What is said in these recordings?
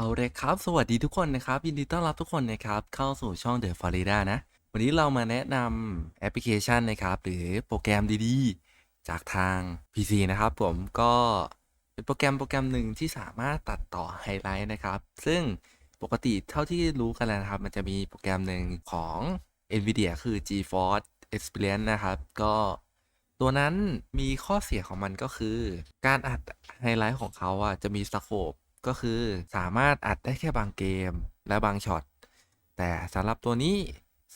เอาเลยครับ สวัสดีทุกคนนะครับ ยินดีต้อนรับทุกคนนะครับ เข้าสู่ช่อง The Florida นะ วันนี้เรามาแนะนำแอปพลิเคชันนะครับ หรือโปรแกรมดีๆ จากทาง PC นะครับ ผมก็เป็นโปรแกรมโปรแกรมหนึ่งที่สามารถตัดต่อไฮไลท์นะครับ ซึ่งปกติเท่าที่รู้กันแล้วนะครับ มันจะมีโปรแกรมหนึ่งของ NVIDIA คือ GeForce Experience นะครับ ก็ตัวนั้นมีข้อเสียของมันก็คือ การอัดไฮไลท์ของเขาอะจะมีสโคป ก็คือสามารถอัดได้แค่บางเกมและบางช็อต แต่สำหรับตัวนี้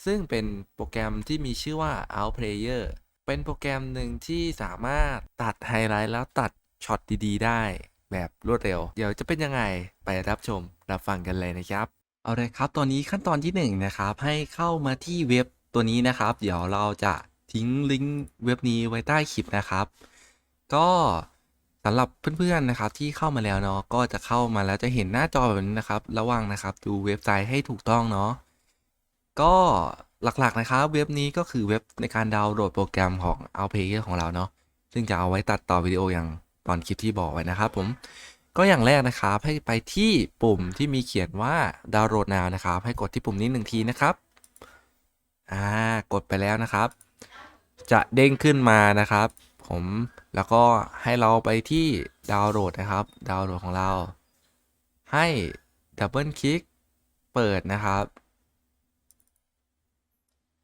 ซึ่งเป็นโปรแกรมที่มีชื่อว่า Outplayer เป็นโปรแกรมหนึ่งที่สามารถตัดไฮไลท์แล้วตัดช็อตดีๆ ได้แบบรวดเร็ว เดี๋ยวจะเป็นยังไงไปรับชมรับฟังกันเลยนะครับ เอาเลยครับ ตอนนี้ขั้นตอนที่1นงนะครับ ให้เข้ามาที่เว็บตัวนี้นะครับ เดี๋ยวเราจะทิ้งลิงก์เว็บนี้ไว้ใต้คลิปนะครับ ก็ สำหรับเพื่อนๆนะครับที่เข้ามาแล้วเนาะก็จะเข้ามาแล้วจะเห็นหน้าจอแบบนี้นะครับ ระวังนะครับดูเว็บไซต์ให้ถูกต้องเนาะก็หลักๆนะครับเว็บนี้ก็คือเว็บในการดาวน์โหลดโปรแกรมของ o u t p l a y ของเราเนาะซึ่งจะเอาไว้ตัดต่อวิดีโออย่างตอนคลิปที่บอกไว้นะครับผมก็อย่างแรกนะครับให้ไปที่ปุ่มที่มีเขียนว่าดาวน์โหลด now นะครับ ให้กดที่ปุ่มนี้หนึ่งทีนะครับอ่ากดไปแล้วนะครับ จะเด้งขึ้นมานะครับ ผมแล้วก็ให้เราไปที่ดาวน์โหลดนะครับ ดาวน์โหลดของเรา ให้ดับเบิลคลิกเปิดนะครับ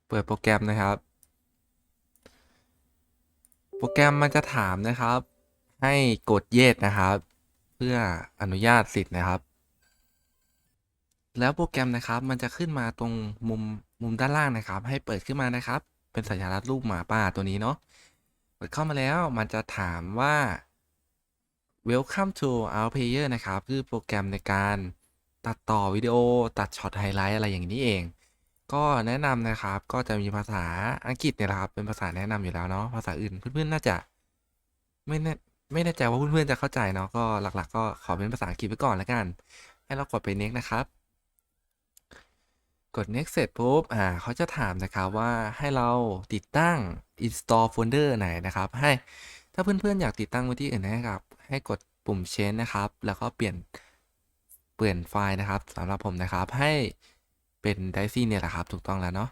เปิดโปรแกรมนะครับ โปรแกรมมันจะถามนะครับ ให้กด yes นะครับ เพื่ออนุญาตสิทธิ์นะครับ แล้วโปรแกรมนะครับมันจะขึ้นมาตรงมุมมุมด้านล่างนะครับ ให้เปิดขึ้นมานะครับ เป็นสัญลักษณ์รูปหมาป่าตัวนี้เนาะ เปิดเข้ามาแล้วมันจะถามว่า Welcome to our player นะครับ คือโปรแกรมในการตัดต่อวิดีโอตัดช็อตไฮไลท์อะไรอย่างนี้เอง ก็แนะนำนะครับก็จะมีภาษาอังกฤษเนี่ยแหละครับ เป็นภาษาแนะนำอยู่แล้วเนาะภาษาอื่นเพื่อนๆน่าจะ ไม่แน่ไม่แน่ใจว่าเพื่อนๆจะเข้าใจเนาะก็หลัก ๆ ก็ขอเป็นภาษาอังกฤษไว้ก่อนแล้วกัน ให้เรากดไป next นะครับ กด next เสร็จปุ๊บ อ่าเขาจะถามนะครับว่าให้เราติดตั้ง install folder ไหนนะครับ ให้ถ้าเพื่อนๆ อยากติดตั้งไว้ที่อื่นนะครับ ให้กดปุ่ม change นะครับ แล้วก็เปลี่ยนเปลี่ยนไฟล์นะครับสำหรับผมนะครับ ให้เป็น d i c y เนี่ยแหละครับ ถูกต้องแล้วเนาะ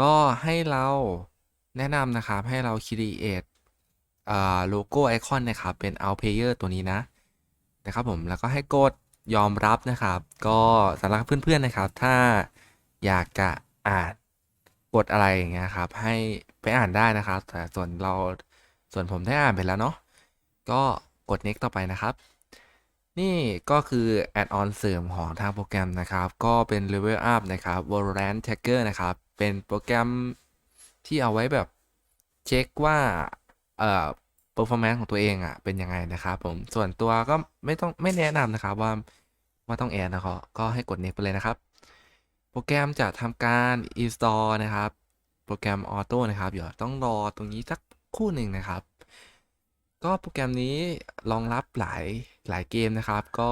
ก็ให้เราแนะนำนะครับ ให้เรา create อ่าโลโก้ไอคอนนะครับ เป็น out player ตัวนี้นะ นะครับผม แล้วก็ให้กดยอมรับนะครับ ก็สำหรับเพื่อนๆนะครับ ถ้า อยากจะอ่านกดอะไรอย่างเงี้ยครับ ให้ไปอ่านได้นะครับ แต่ส่วนเราส่วนผมได้อ่านไปแล้วเนาะก็กด next ต่อไปนะครับ นี่ก็คือ add-on เสริมของทางโปรแกรมนะครับ ก็เป็น level up นะครับ Valorant Tracker นะครับ เป็นโปรแกรมที่เอาไว้แบบเช็คว่าเอ่อ performance ของตัวเองอะเป็นยังไงนะครับผมส่วนตัวก็ไม่ต้องไม่แนะนำนะครับว่าว่าต้องแอดนะครับก็ให้กด next ไปเลยนะครับ โปรแกรมจะทำการ install นะครับ โปรแกรมออโต้นะครับเดี๋ยวต้องรอตรงนี้สักคู่หนึ่งนะครับ ก็โปรแกรมนี้รองรับหลายหลายเกมนะครับ ก็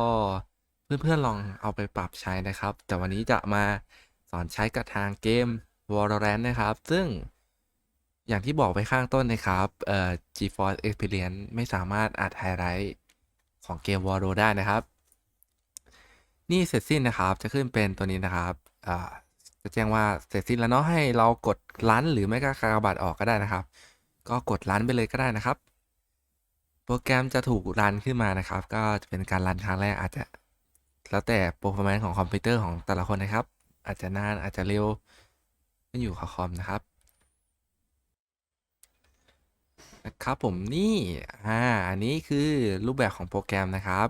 เพื่อนๆลองเอาไปปรับใช้นะครับ แต่วันนี้จะมาสอนใช้กับทางเกม Valorant นะครับ ซึ่งอย่างที่บอกไปข้างต้นนะครับเอ่อ GeForce Experience ไม่สามารถอัดไฮไลท์ของเกม Valorant ได้นะครับ นี่เสร็จสิ้นนะครับจะขึ้นเป็นตัวนี้นะครับ จะแจ้งว่าเสร็จสิ้นแล้วเนาะให้เรากดลันหรือไม่ก็กากบาทออกก็ได้นะครับ ก็กดลันไปเลยก็ได้นะครับ โปรแกรมจะถูกรันขึ้นมานะครับ ก็จะเป็นการรันครั้งแรกอาจจะ แล้วแต่ performance ของคอมพิวเตอร์ของแต่ละคนนะครับ อาจจะนานอาจจะเร็วขึ้นอยู่กับคอมนะครับนะครับผมนี่อ่าอันนี้คือรูปแบบของโปรแกรมนะครับ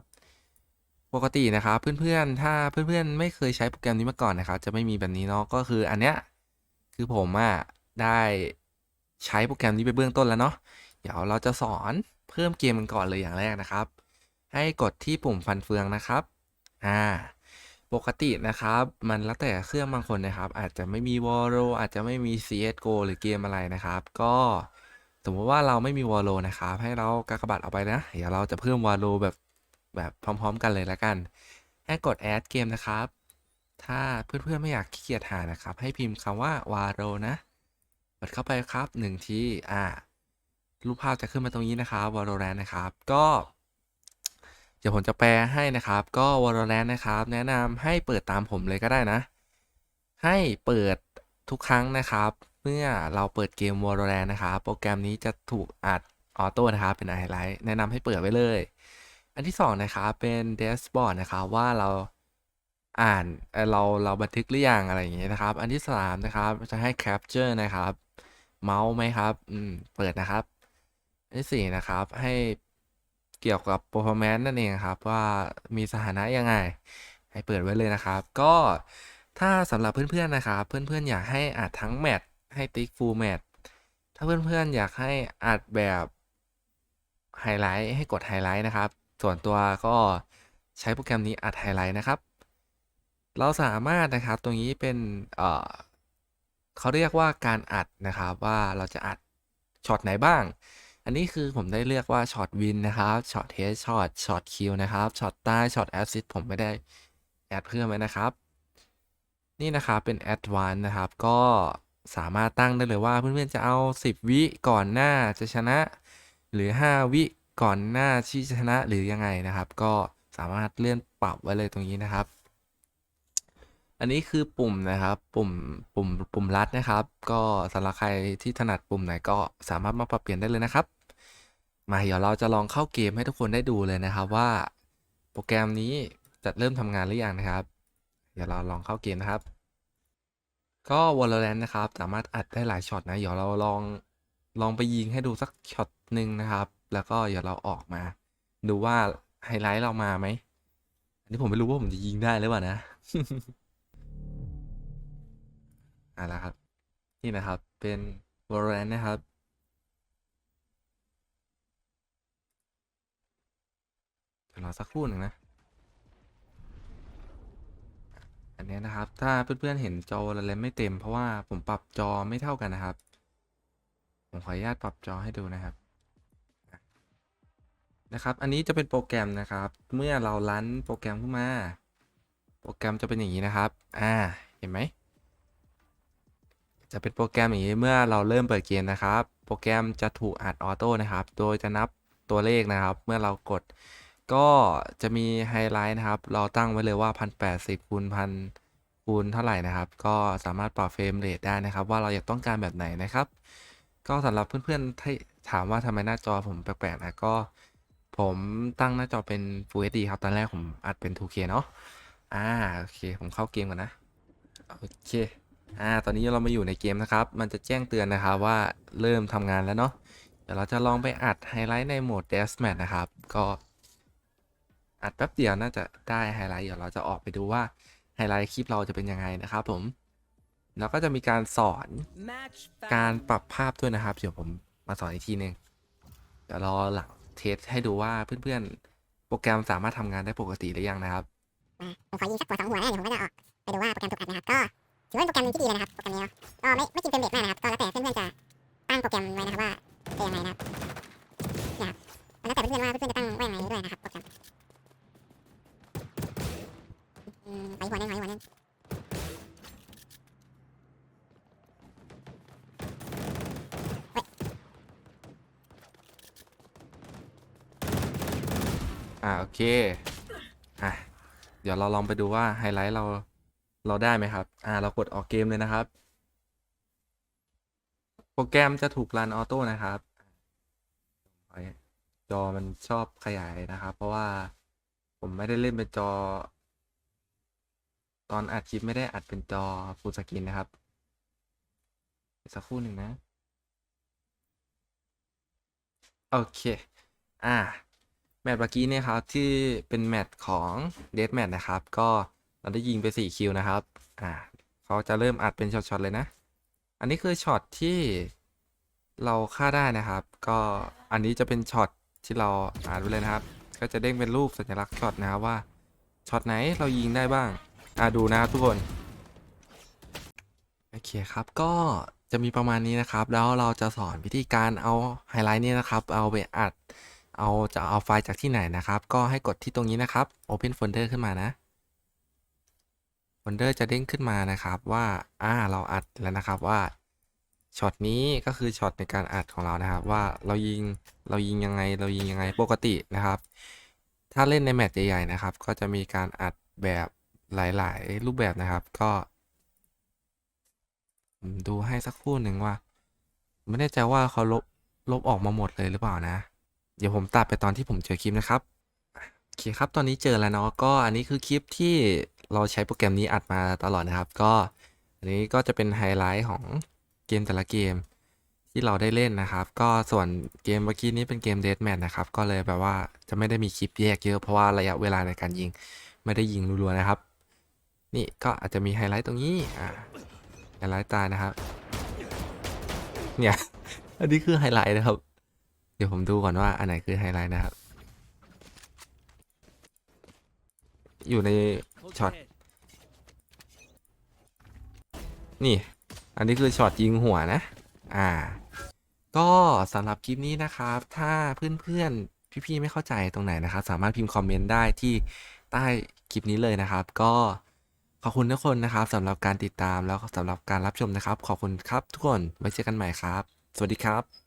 ปกตินะครับเพื่อนๆ ถ้าเพื่อนๆ ไม่เคยใช้โปรแกรมนี้มาก่อนนะครับจะไม่มีแบบนี้เนาะก็คืออันเนี้ยคือผมอะได้ใช้โปรแกรมนี้ไปเบื้องต้นแล้วเนาะเดี๋ยวเราจะสอนเพิ่มเกมกันก่อนเลยอย่างแรกนะครับ ให้กดที่ปุ่มฟันเฟืองนะครับอ่าปกตินะครับมันแล้วแต่เครื่องบางคนนะครับ อาจจะไม่มี w a r o อาจจะไม่มี CSGO หรือเกมอะไรนะครับ ก็สมมติว่าเราไม่มีวอลโลนะครับให้เรากากบาทออกไปนะ เดี๋ยวเราจะเพิ่มวอลโลแบบ แบบพร้อม ๆ กันเลยแล้วกันให้กดแอดเกมนะครับ ถ้าเพื่อนๆไม่อยากขี้เกียจหานะครับ ให้พิมพ์คำว่าวาโลนะกดเข้าไปครับหนึ่งทีอ่ารูปภาพจะขึ้นมาตรงนี้นะครับวอลโลแรนนะครับ ก็ เดี๋ยวผมจะแปลให้นะครับ ก็ Valorant นะครับ แนะนำให้เปิดตามผมเลยก็ได้นะ ให้เปิดทุกครั้งนะครับ เมื่อเราเปิดเกม Valorant นะครับ โปรแกรมนี้จะถูกอัดออโต้นะครับ เป็นไฮไลท์แนะนำให้เปิดไว้เลย อันที่สองนะครับเป็นแดชบอร์ดนะครับว่าเราอ่านเราเราบันทึกหรือยังอะไรอย่างเงี้ยนะครับ อันที่สามนะครับจะให้ capture นะครับเมาส์ไหมครับอืมเปิดนะครับ อันที่สี่นะครับให้เกี่ยวกับ performance นั่นเองครับ ว่ามีสถานะยังไง ให้เปิดไว้เลยนะครับ ก็ถ้าสำหรับเพื่อนๆนะครับ เพื่อนๆอยากให้อัดทั้งแมตช์ให้ติ๊กฟูลแมตช์ถ้าเพื่อนๆอยากให้อัดแบบไฮไลท์ให้กดไฮไลท์นะครับ ส่วนตัวก็ใช้โปรแกรมนี้อัดไฮไลท์นะครับ เราสามารถนะครับตรงนี้เป็นเเขาเรียกว่าการอัดนะครับว่าเราจะอัดช็อตไหนบ้าง อันนี้คือผมได้เลือกว่าช็อตวินนะครับช็อตเทสช็อตช็อตคิวนะครับช็อตใต้ช็อตแอสซิสผมไม่ได้แอดเพิ่มไว้นะครับ นี่นะครับเป็นแอดวานนะครับ ก็สามารถตั้งได้เลยว่าเพื่อนๆจะเอา 10 วิก่อนหน้าจะชนะ หรือ 5 วิ ก่อนหน้าที่ชนะหรือยังไงนะครับ ก็สามารถเลื่อนปรับไว้เลยตรงนี้นะครับ อันนี้คือปุ่มนะครับ ปุ่มปุ่มปุ่มลัดนะครับ ก็สำหรับใครที่ถนัดปุ่มไหนก็สามารถมาปรับเปลี่ยนได้เลยนะครับ มาเดี๋ยวเราจะลองเข้าเกมให้ทุกคนได้ดูเลยนะครับว่าโปรแกรมนี้จะเริ่มทำงานหรือยังนะครับ เดี๋ยวเราลองเข้าเกมนะครับ ก็ Valorant นะครับ สามารถอัดได้หลายช็อตนะ เดี๋ยวเราลองลองไปยิงให้ดูสักช็อตหนึ่งนะครับ แล้วก็เดี๋ยวเราออกมา ดูว่าไฮไลท์เรามาไหม อันนี้ผมไม่รู้ว่าผมจะยิงได้หรือเปล่านะอะแล้วครับ นี่นะครับเป็น Valorant นะครับ เดี๋ยวรอสักครู่หนึ่งนะ อันนี้นะครับ ถ้าเพื่อนๆเห็นจอ Valorant ไม่เต็มเพราะว่าผมปรับจอไม่เท่ากันนะครับ ผมขออนุญาตปรับจอให้ดูนะครับ นะครับ อันนี้จะเป็นโปรแกรมนะครับ เมื่อเราลันโปรแกรมขึ้นมา โปรแกรมจะเป็นอย่างนี้นะครับ อ่า เห็นไหม จะเป็นโปรแกรมอย่างนี้เมื่อเราเริ่มเปิดเกมนะครับ โปรแกรมจะถูกอัดออโต้นะครับ โดยจะนับตัวเลขนะครับ เมื่อเรากด ก็จะมีไฮไลท์นะครับ เราตั้งไว้เลยว่า 1080คูณพันคูณเท่าไหร่นะครับ ก็สามารถปรับเฟรมเรทได้นะครับ ว่าเราอยากต้องการแบบไหนนะครับ ก็สำหรับเพื่อนๆที่ถามว่าทำไมหน้าจอผมแปลกๆนะก็ ผมตั้งหน้าจอเป็น Full HD ครับ ตอนแรกผมอัดเป็น 2K เนาะ อ่า โอเค ผมเข้าเกมก่อนนะ โอเค อ่า ตอนนี้เรามาอยู่ในเกมนะครับ มันจะแจ้งเตือนนะครับว่าเริ่มทำงานแล้วเนาะ เดี๋ยวเราจะลองไปอัดไฮไลท์ในโหมด Deathmatch นะครับ ก็อัดแป๊บเดียวน่าจะได้ไฮไลท์ เดี๋ยวเราจะออกไปดูว่าไฮไลท์คลิปเราจะเป็นยังไงนะครับผม แล้วก็จะมีการสอน Match การ found. ปรับภาพด้วยนะครับ เดี๋ยวผมมาสอนอีกทีหนึงเดี๋ยวรอหลัง เทสให้ดูว่าเพื่อนๆ โปรแกรมสามารถทำงานได้ปกติหรือยังนะครับผมขอยิงสักหัวสองหัวนะเดี๋ยวผมก็จะออกไปดูว่าโปรแกรมถูกอัดนะครับ ก็ถือว่าเป็นโปรแกรมนึงที่ดีเลยนะครับ โปรแกรมนี้เนาะก็ไม่ไม่กินเฟรมเรทมากนะครับ ก็แล้วแต่เพื่อนๆจะตั้งโปรแกรมไว้นะครับว่าเป็นยังไงนะครับแล้วแต่เพื่อนๆว่าเพื่อนๆจะตั้งไว้ยังไงด้วยนะครับโปรแกรมอืมไปหัวหนึงไปหัวหนึง อ่าโอ เคอะเดี๋ยวเราลองไปดูว่าไฮไลท์เราเราได้ไหมครับ อ่า เรากดออกเกมเลยนะครับ โปรแกรมจะถูกรันออโต้นะครับจอมันชอบขยายนะครับ เพราะว่าผมไม่ได้เล่นเป็นจอ ตอนอัดคลิปไม่ได้อัดเป็นจอฟูลสกรีนนะครับสักครู่หนึ่งนะ โอเค อ่า แมตช์เมื่อกี้เนี่ยครับที่เป็นแมตช์ของเด a แมตช์นะครับ ก็เราได้ยิงไป 4 คิวนะครับ อ่าเขาจะเริ่มอัดเป็นช็อตๆเลยนะ อันนี้คือช็อตที่เราฆ่าได้นะครับ ก็อันนี้จะเป็นช็อตที่เราอ่านไว้เลยนะครับ ก็จะเด้งเป็นรูปสัญลักษณ์ช็อตนะครับว่าช็อตไหนเรายิงได้บ้าง อ่าดูนะครับทุกคน โอเคครับก็จะมีประมาณนี้นะครับ แล้วเราจะสอนวิธีการเอาไฮไลท์เนี่ยนะครับ เอาไปอัด เอาจะเอาไฟล์จากที่ไหนนะครับ ก็ให้กดที่ตรงนี้นะครับ Open Folder ขึ้นมานะ Folder จะเด้งขึ้นมานะครับว่าอ่าเราอัดแล้วนะครับว่าช็อตนี้ก็คือช็อตในการอัดของเรานะครับ ว่าเรายิงเรายิงยังไง เรายิงยังไงปกตินะครับ ถ้าเล่นในแมตช์ใหญ่ๆนะครับ ก็จะมีการอัดแบบหลาย ๆ รูปแบบนะครับก็ดูให้สักครู่หนึ่งว่า ไม่แน่ใจว่าเขาลบลบออกมาหมดเลยหรือเปล่านะ เดี๋ยวผมตัดไปตอนที่ผมเจอคลิปนะครับโอเคครับตอนนี้เจอแล้วเนาะก็อันนี้คือคลิปที่เราใช้โปรแกรมนี้อัดมาตลอดนะครับ ก็อันนี้ก็จะเป็นไฮไลท์ของเกมแต่ละเกมที่เราได้เล่นนะครับ ก็ส่วนเกมเมื่อกี้นี้เป็นเกมเด a แมทนะครับ ก็เลยแบบว่าจะไม่ได้มีคลิปแยกเยอะเพราะว่าระยะเวลาในการยิงไม่ได้ยิงรัวๆนะครับ นี่ก็อาจจะมีไฮไลท์ตรงนี้อ่าไฮไลท์ตายนะครับ เนี่ย อันนี้คือไฮไลท์นะครับ เดี๋ยวผมดูก่อนว่าอันไหนคือไฮไลท์นะครับ อยู่ในช็อต นี่ อันนี้คือช็อตยิงหัวนะ อ่า ก็สำหรับคลิปนี้นะครับ ถ้าเพื่อนๆ พี่ๆ ไม่เข้าใจตรงไหนนะครับ สามารถพิมพ์คอมเมนต์ได้ที่ใต้คลิปนี้เลยนะครับ ก็ขอบคุณทุกคนนะครับสำหรับการติดตามแล้วก็สำหรับการรับชมนะครับ ขอบคุณครับทุกคนไว้เจอกันใหม่ครับ สวัสดีครับ